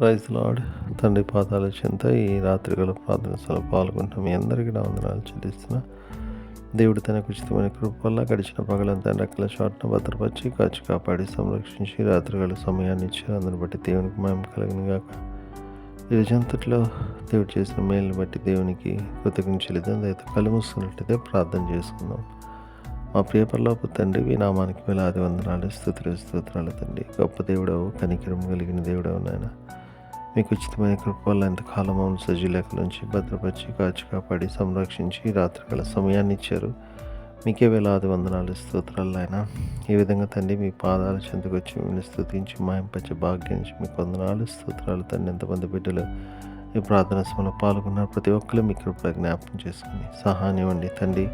Praise lord తండ్రి పాదాల చెంత ఈ రాత్రిగల ప్రార్థన సభలో పాల్గొంటున్న మీ అందరికీ నా వందనాలు చెల్లిస్తున్నా. దేవుడు తనకు ఉచితమైన కృపల్లా గడిచిన పగలంతా రెక్కల షాట్ను భద్రపరిచి కాచి కాపాడి సంరక్షించి రాత్రిగల సమయాన్ని ఇచ్చారు అందరిని బట్టి దేవునికి మేము కలిగిన గాక. ఈ రోజంతట్లో దేవుడు చేసిన మేలుని బట్టి దేవునికి కృతజ్ఞత చెల్లిద్దాం దయతో ప్రార్థన చేసుకుందాం. మా పేపర్లోపు తండ్రి మీ నామానికి వేలాది వందనాలు స్థుతులు స్తోత్రాలు తండ్రి. గొప్ప దేవుడవు కనికరం కలిగిన దేవుడవు నాయన. మీకు ఉచితమైన కృప వల్ల ఎంతకాలం మమ్మల్ని సజీలేఖ నుంచి భద్రపరిచి కాచి కాపాడి సంరక్షించి రాత్రికాల సమయాన్ని ఇచ్చారు. మీకే వేలాది వందనాలు స్తోత్రాలు ఆయన ఈ విధంగా తండ్రి మీ పాదాల చెందుకొచ్చి మిమ్మల్ని స్థుతించి మాయంపచ్చే భాగ్యించి మీకు వందనాలు స్తోత్రాలు తండ్రి. ఎంతమంది బిడ్డలు ఈ ప్రార్థన సభలో పాల్గొన్నారు? ప్రతి ఒక్కరు మీ కృపలో జ్ఞాపకం చేసుకుని సహాయం ఇవ్వండి తండ్రి.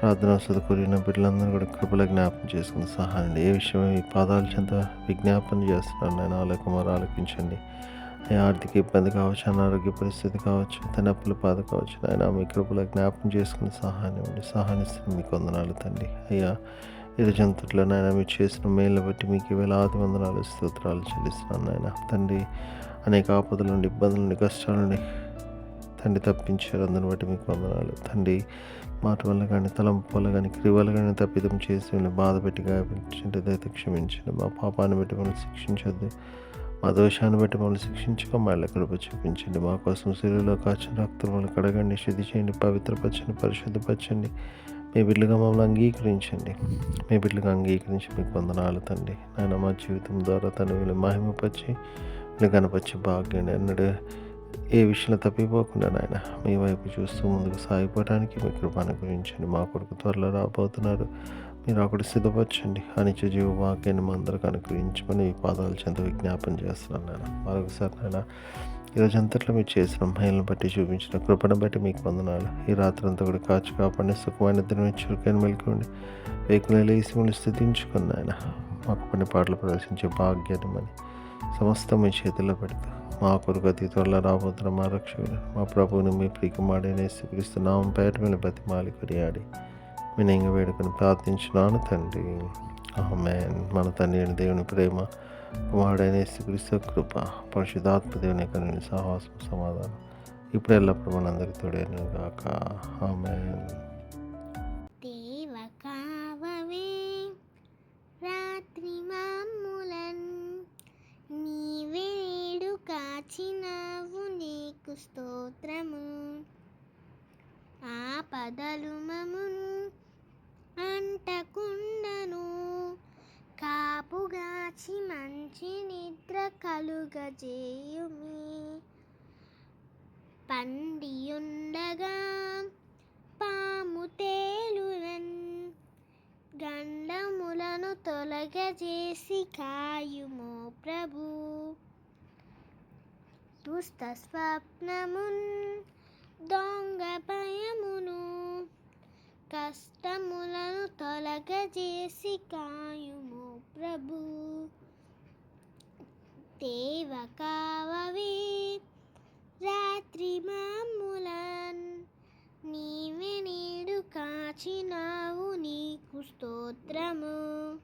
ప్రార్థన కూరిన బిడ్డలందరూ కూడా కృపలో జ్ఞాపకం చేసుకుని సహాయం ఏ విషయమై మీ పాదాల చెంత విజ్ఞాపన చేస్తున్నాను నేను ఆలోకమారు ఆలోకించండి. ఆర్థిక ఇబ్బంది కావచ్చు అనారోగ్య పరిస్థితి కావచ్చు తన అప్పుల బాధ కావచ్చు ఆయన మీ కృపలో జ్ఞాపకం చేసుకుని సహాయం ఇవ్వండి. సహాయనిస్తుంది మీకు వందనాలు తండ్రి. అయ్యా ఇరుజంతుట్లో నాయన మీరు చేసిన మేలు బట్టి మీకు వేలాది వందనాలు స్తోత్రాలు చెల్లిస్తున్నాను నాయన. తండ్రి అనేక ఆపదల నుండి ఇబ్బందుల నుండి కష్టాల నుండి తండ్రి తప్పించారు. అందుని బట్టి మీకు వందనాలు. తండ్రి మాట వల్ల కానీ తలంపు వల్ల కానీ క్రియవల్ల కానీ తప్పిదం చేసి మిమ్మల్ని బాధ పెట్టి గాయపరిచింటే క్షమించండి. మా పాపాన్ని బట్టి మనం శిక్షించొద్దు. మా దోషాన్ని బట్టి మమ్మల్ని శిక్షించక మళ్ళీ కృప చూపించండి. మా కోసం శరీరంలో కాచిన రక్తం కడగండి శుద్ధి చేయండి పవిత్రపరచండి పరిశుద్ధపరచండి. మీ బిడ్డలుగా మమ్మల్ని అంగీకరించండి. మీ బిడ్డలుగా అంగీకరించి మీకు వందనాలు తండ్రి. నాయన మా జీవితం ద్వారా తను వీళ్ళు మహిమపరిచి వీళ్ళు కనపరిచి భాగ్యం అన్నడు ఏ విషయంలో తప్పిపోకుండా నాయన మీ వైపు చూస్తూ ముందుకు సాగిపోవడానికి మీ కృపను గురించండి మా కొడుకు త్వరలో రాబోతున్నారు. మీరు అక్కడ సిద్ధపరచండి. అనిత్య జీవ వాక్యాన్ని మా అందరికి అనుగ్రహించమని ఈ పాదాలు చెంత విజ్ఞాపన చేస్తున్నాను నాయన. మరొకసారి నాయన ఈరోజు అంతట్లో మీరు చేసిన మహిళను బట్టి చూపించిన కృపను బట్టి మీకు వందనాలు. ఈ రాత్రి అంతా కూడా కాచి కాపాడి సుఖమైన దినం చురుకైన మెలుకోండి వేకులు లేసి మిమ్మల్ని స్థుతించుకుని ఆయన మాకు కొన్ని పాటలు ప్రదర్శించే భాగ్యాన్ని మని సమస్తం మీ చేతుల్లో పెడతా. మా కొరకు అతి త్వరలో రాబోతున్న మా రక్షకుడు మా ప్రభువుని మీ ప్రియకుమాడైన పిలుస్తున్నాం పేట మీద బతిమాలి కొనియాడి. వినయంగా వేడుకొని ప్రార్థించున్నాను తండ్రి. ఆమె మన తండ్రి అయిన దేవుని ప్రేమ కుమారుడైన శ్రీకృష్ణ కృప పరిశుధాత్మ దేవుని కనుని సహవాసం సమాధానం ఇప్పుడు ఎల్లప్పుడు మనందరి తోడేను గాక. ఆమె దేవ కావవే రాత్రి కాచినావు నీకు స్తోత్రము. ఆపదలు మమును అంటకుండను. కాపుగాచి మంచి నిద్ర కలుగజేయుమి. పండియుండగా పాము తేలురన్ గండములను తొలగజేసి కాయుమో ప్రభు. దుస్త స్వప్నమున్ దొంగ భయమును కష్టములను తొలగజేసి కాయుమో ప్రభు. దేవ కావవే రాత్రి మామూలన్ నీవే నేడు కాచినావు నీకు స్తోత్రము.